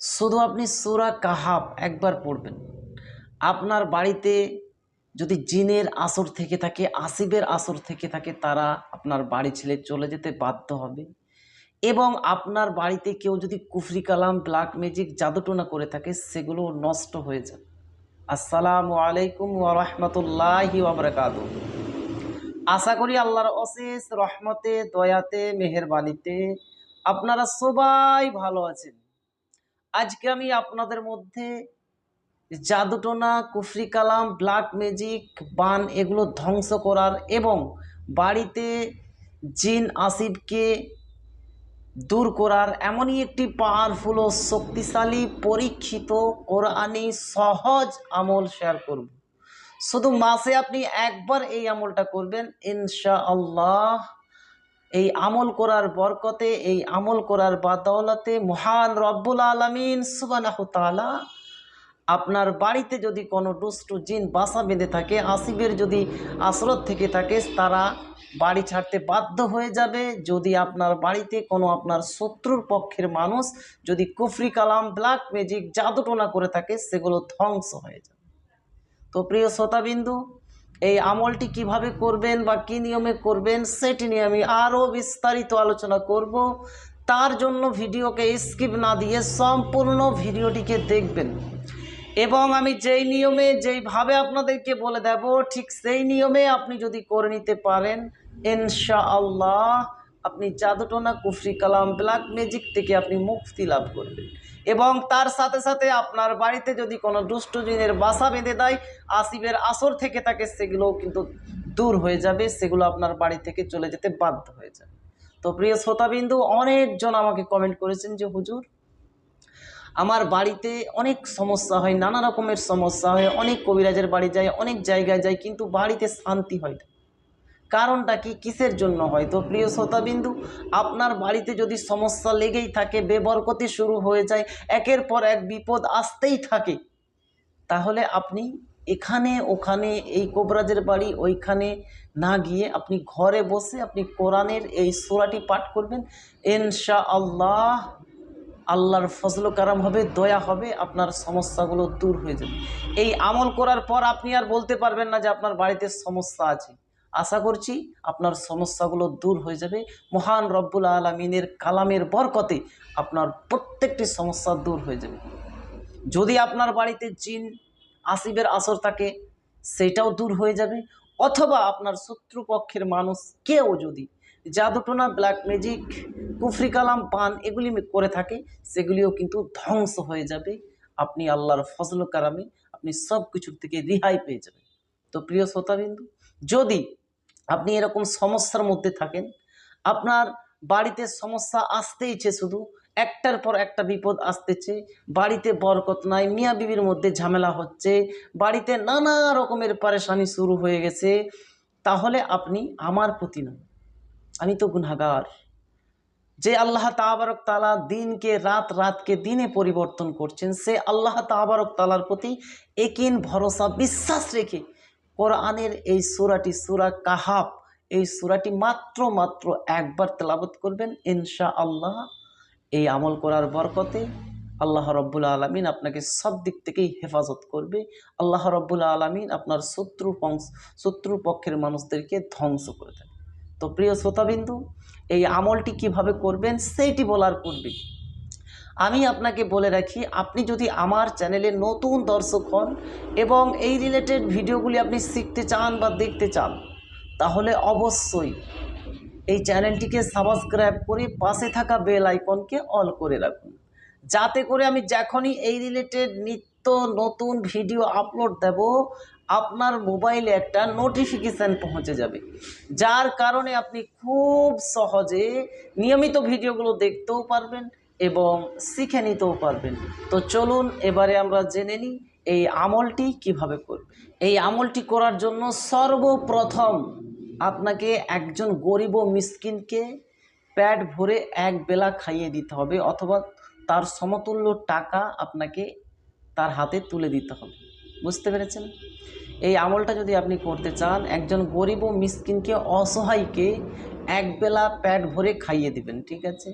শুধু আপনি সুরা কাহাব একবার পড়বেন। আপনার বাড়িতে যদি জিনের আসর থেকে থাকে আসিবের আসর থেকে থাকে, তারা আপনার বাড়ি ছেড়ে চলে যেতে বাধ্য হবে। এবং আপনার বাড়িতে কেউ যদি কুফরি কালাম, ব্ল্যাক ম্যাজিক, জাদুটোনা করে থাকে, সেগুলো নষ্ট হয়ে যাবে আসসালামু আলাইকুম ওরহমতুল্লাহি ওবরাকাত আশা করি আল্লাহর অশেষ রহমতে, দয়াতে, মেহেরবানিতে আপনারা সবাই ভালো আছেন। আজকে আমি আপনাদের মধ্যে জাদুটোনা, কুফরি কালাম, ব্ল্যাক ম্যাজিক, বান এগুলো ধ্বংস করার এবং বাড়িতে জিন আসিফকে দূর করার এমনই একটি পাওয়ারফুল ও শক্তিশালী, পরীক্ষিত, কোরআনি, সহজ আমল শেয়ার করব। শুধু মাসে আপনি একবার এই আমলটা করবেন ইনশা আল্লাহ এই আমল করার বরকতে, এই আমল করার বাদৌলতে মহান রব্বুল আলমিন সুবানাহ তালা আপনার বাড়িতে যদি কোনো দুষ্টু জিন বাসা বেঁধে থাকে আসিবের যদি আসরত থেকে থাকে, তারা বাড়ি ছাড়তে বাধ্য হয়ে যাবে। যদি আপনার বাড়িতে কোনো আপনার শত্রুর পক্ষের মানুষ যদি কুফরি কালাম, ব্ল্যাক ম্যাজিক, জাদুটোনা করে থাকে, সেগুলো ধ্বংস হয়ে যাবে। তো প্রিয় শ্রোতাবিন্দু এই আমলটি কীভাবে করবেন বা কি নিয়মে করবেন সেটি নিয়ে আমি আরও বিস্তারিত আলোচনা করব। তার জন্য ভিডিওকে স্কিপ না দিয়ে সম্পূর্ণ ভিডিওটিকে দেখবেন। এবং আমি যেই নিয়মে, যেইভাবে আপনাদেরকে বলে দেব, ঠিক সেই নিয়মে আপনি যদি করে নিতে পারেন ইনশা আল্লাহ আপনি জাদুটোনা কুফরি কালাম ব্ল্যাক ম্যাজিক থেকে আপনি মুক্তি লাভ করবেন। এবং তার সাথে সাথে আপনার বাড়িতে যদি কোনো দুষ্ট জিনের বাসা বেঁধে দেয় আসিবের আসর থেকে থাকে সেগুলোও কিন্তু দূর হয়ে যাবে, সেগুলো আপনার বাড়ি থেকে চলে যেতে বাধ্য হয়ে যাবে। তো প্রিয় শ্রোতাবিন্দু, অনেকজন আমাকে কমেন্ট করেছেন যে, হুজুর, আমার বাড়িতে অনেক সমস্যা হয়, নানা রকমের সমস্যা হয়, অনেক কবিরাজের বাড়ি যায়, অনেক জায়গায় যায়, কিন্তু বাড়িতে শান্তি হয় না। কারণটা কি? কিসের জন্য হয় তো প্রিয় শ্রোতাবিন্দু, আপনার বাড়িতে যদি সমস্যা লেগেই থাকে, বেবরকতি শুরু হয়ে যায়, একের পর এক বিপদ আসতেই থাকে, তাহলে আপনি এখানে, ওখানে, এই কোবরাজের বাড়ি, ওইখানে না গিয়ে আপনি ঘরে বসে আপনি কোরআনের এই সোরাটি পাঠ করবেন। ইনশা আল্লাহ আল্লাহর ফজল কারাম হবে, দয়া হবে, আপনার সমস্যাগুলো দূর হয়ে যাবে। এই আমল করার পর আপনি আর বলতে পারবেন না যে আপনার বাড়িতে সমস্যা আছে। আশা করছি আপনার সমস্যাগুলো দূর হয়ে যাবে। মহান রব্বুল আলমিনের কালামের বরকতে আপনার প্রত্যেকটি সমস্যা দূর হয়ে যাবে। যদি আপনার বাড়িতে জিন আসিবের আসর থাকে, সেটাও দূর হয়ে যাবে। অথবা আপনার শত্রুপক্ষের মানুষ কেউ যদি জাদুটোনা, ব্ল্যাক ম্যাজিক, কুফরি কালাম, পান এগুলি করে থাকে, সেগুলিও কিন্তু ধ্বংস হয়ে যাবে। আপনি আল্লাহর ফজল কারামে আপনি সব কিছুর থেকে রেহাই পেয়ে যাবেন। তো প্রিয় শ্রোতাবিন্দু, যদি আপনি এরকম সমস্যার মধ্যে থাকেন, আপনার বাড়িতে সমস্যা আসতেইছে শুধু একটার পর একটা বিপদ আসতেছে, বাড়িতে বরকত নাই, মিয়া বিবির মধ্যে ঝামেলা হচ্ছে, বাড়িতে নানা রকমের পারেশানি শুরু হয়ে গেছে, তাহলে আপনি আমার প্রতি নয় আমি তো গুনাগার যে আল্লাহ তাবারক তালা দিনকে, রাত রাতকে দিনে পরিবর্তন করছেন, সে আল্লাহ তাবারক তালার প্রতি একিন ভরসা, বিশ্বাস রেখে কোরআনের এই সুরাটি, সুরা কাহাব এই সুরাটি মাত্র মাত্র একবার তেলাবত করবেন ইনশা আল্লাহ এই আমল করার বরকতে আল্লাহ রব্বুল আলমিন আপনাকে সব দিক থেকেই হেফাজত করবে। আল্লাহ রব্বুল আলমিন আপনার শত্রু শত্রু পক্ষের মানুষদেরকে ধ্বংস করে দেবে। তো প্রিয় শ্রোতাবিন্দু, এই আমলটি কীভাবে করবেন, সেইটি বলার পূর্বে আমি আপনাকে বলে রাখি, আপনি যদি আমার চ্যানেলে নতুন দর্শক হন এবং এই রিলেটেড ভিডিওগুলি আপনি শিখতে চান বা দেখতে চান, তাহলে অবশ্যই এই চ্যানেলটিকে সাবস্ক্রাইব করে পাশে থাকা বেল আইকনকে অল করে রাখুন। যাতে করে আমি যখনই এই রিলেটেড নিত্য নতুন ভিডিও আপলোড দেব, আপনার মোবাইলে একটা নোটিফিকেশান পৌঁছে যাবে। যার কারণে আপনি খুব সহজে নিয়মিত ভিডিওগুলো দেখতেও পারবেন এবং শিখে নিতেও পারবেন। তো চলুন এবারে আমরা জেনে নিই এই আমলটি কীভাবে করবে এই আমলটি করার জন্য সর্বপ্রথম আপনাকে একজন গরিব ও মিসকিনকে প্যাট ভরে এক বেলা খাইয়ে দিতে হবে অথবা তার সমতুল্য টাকা আপনাকে তার হাতে তুলে দিতে হবে। বুঝতে পেরেছেন? এই আমলটা যদি আপনি করতে চান, একজন গরিব ও মিসকিনকে অসহায়কে একবেলা প্যাট ভরে খাইয়ে দিবেন, ঠিক আছে?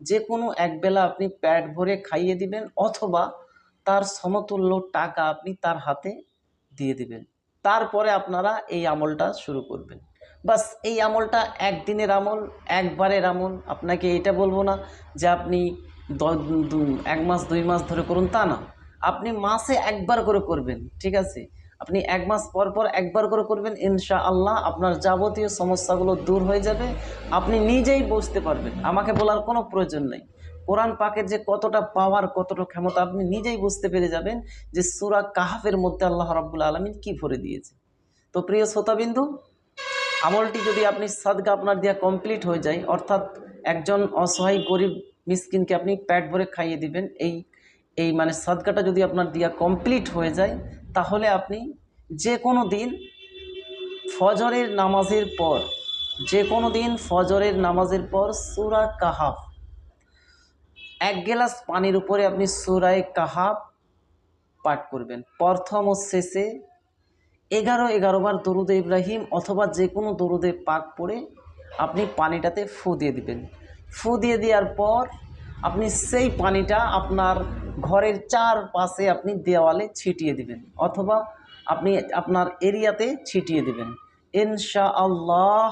যে কোনো একবেলা আপনি প্যাট ভরে খাইয়ে দিবেন অথবা তার সমতুল্য টাকা আপনি তার হাতে দিয়ে দিবেন। তারপরে আপনারা এই আমলটা শুরু করবেন। বাস, এই আমলটা একদিনের আমল, একবারের আমল। আপনাকে এটা বলব না যে আপনি এক মাস, দুই মাস ধরে করুন তা না। আপনি মাসে একবার করে করবেন, ঠিক আছে? আপনি এক মাস পর পর একবার করে করবেন ইনশা আল্লাহ আপনার যাবতীয় সমস্যাগুলো দূর হয়ে যাবে। আপনি নিজেই বুঝতে পারবেন, আমাকে বলার কোনো প্রয়োজন নেই। কোরআন পাকের যে কতটা পাওয়ার কতটা ক্ষমতা, আপনি নিজেই বুঝতে পেরে যাবেন যে সুরা কাহাফের মধ্যে আল্লাহ রাব্বুল আলমিন কি ভরে দিয়েছে। তো প্রিয় শ্রোতাবিন্দু, আমলটি যদি আপনি সাদগা আপনার দেওয়া কমপ্লিট হয়ে যায়, অর্থাৎ একজন অসহায় গরিব মিসকিনকে আপনি প্যাট ভরে খাইয়ে দিবেন, এই এই মানে সাদগাটা যদি আপনার দেওয়া কমপ্লিট হয়ে যায় তাহলে আপনি যে কোনো দিন ফজরের নামাজের পর, যে কোনো দিন ফজরের নামাজের পর সুরা কাহাফ, এক গ্লাস পানির উপরে আপনি সুরায় কাহাফ পাঠ করবেন। প্রথম ও শেষে এগারো এগারো বার দরুদে ইব্রাহিম অথবা যে কোনো দরুদে পাক পড়ে আপনি পানিটাতে ফু দিয়ে দিবেন। ফু দিয়ে দেওয়ার পর আপনি সেই পানিটা আপনার ঘরের চার পাশে আপনি দেওয়ালে ছিটিয়ে দিবেন, অথবা আপনি আপনার এরিয়াতে ছিটিয়ে দিবেন। ইনশা আল্লাহ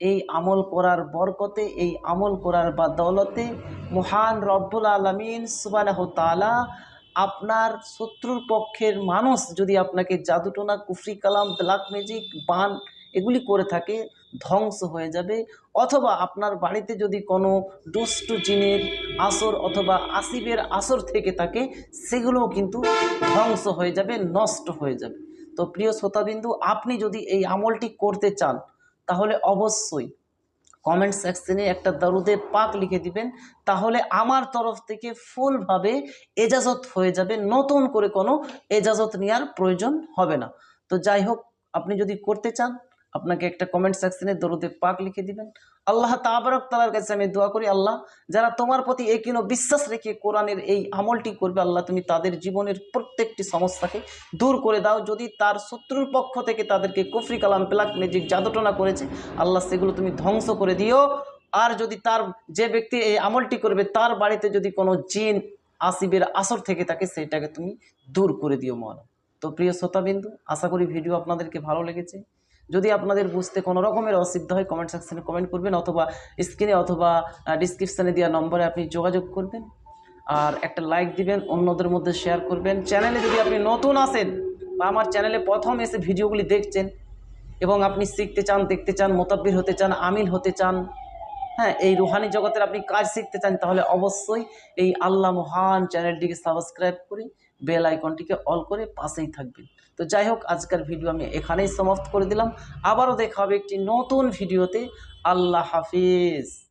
এই আমল করার বরকতে, এই আমল করার বা দৌলতে মহান রব্বুল আলমিন সুবাহ তালা আপনার শত্রুর পক্ষের মানুষ যদি আপনাকে জাদুটোনা, কুফরি কালাম, ব্ল্যাক ম্যাজিক, বান এগুলি করে থাকে, ধ্বংস হয়ে যাবে। অথবা আপনার বাড়িতে যদি কোনো দুষ্টু জিনের আসর অথবা আসিবের আসর থেকে থাকে, সেগুলোও কিন্তু ধ্বংস হয়ে যাবে, নষ্ট হয়ে যাবে। তো প্রিয় শ্রোতাবিন্দু, আপনি যদি এই আমলটি করতে চান, তাহলে অবশ্যই কমেন্ট সেকশনে একটা দরুদে পাক লিখে দিবেন। তাহলে আমার তরফ থেকে ফুলভাবে এজাজত হয়ে যাবে, নতুন করে কোনো এজাজত নেওয়ার প্রয়োজন হবে না। তো যাই হোক, আপনি যদি করতে চান আপনাকে একটা কমেন্ট সেকশনে দরুদে পাক লিখে দিবেন। আল্লাহ তাবারক তালার কাছে আমি দোয়া করি, আল্লাহ, যারা তোমার প্রতি একিনো বিশ্বাস রেখে কোরআনের এই আমলটি করবে, আল্লাহ, তুমি তাদের জীবনের প্রত্যেকটি সমস্যাকে দূর করে দাও। যদি তার শত্রুর পক্ষ থেকে তাদেরকে কুফরি কালাম প্লাক ম্যাজিক জাদুটনা করেছে, আল্লাহ, সেগুলো তুমি ধ্বংস করে দিও। আর যদি তার যে ব্যক্তি এই আমলটি করবে, তার বাড়িতে যদি কোনো জিন আসিবের আসর থেকে থাকে, সেটাকে তুমি দূর করে দিও, মহান তো প্রিয় শ্রোতাবিন্দু, আশা করি ভিডিও আপনাদেরকে ভালো লেগেছে। যদি আপনাদের বুঝতে কোনো রকমের অসুবিধা হয় কমেন্ট সেকশনে কমেন্ট করবেন অথবা স্ক্রিনে অথবা ডিসক্রিপশানে দেওয়া নম্বরে আপনি যোগাযোগ করবেন। আর একটা লাইক দিবেন, অন্যদের মধ্যে শেয়ার করবেন। চ্যানেলে যদি আপনি নতুন আসেন বা আমার চ্যানেলে প্রথম এসে ভিডিওগুলি দেখছেন এবং আপনি শিখতে চান, দেখতে চান, মোতাব্বির হতে চান, আমিল হতে চান হ্যাঁ এই রুহানি জগতের আপনি কাজ শিখতে চান, তাহলে অবশ্যই এই আল্লাহ মহান চ্যানেলটিকে সাবস্ক্রাইব করে বেল আইকনটিকে অল করে পাশেই থাকবেন। তো যাই হোক, আজকের ভিডিও আমি এখানেই সমাপ্ত করে দিলাম। আবারও দেখা হবে একটি নতুন ভিডিওতে আল্লাহ হাফিজ।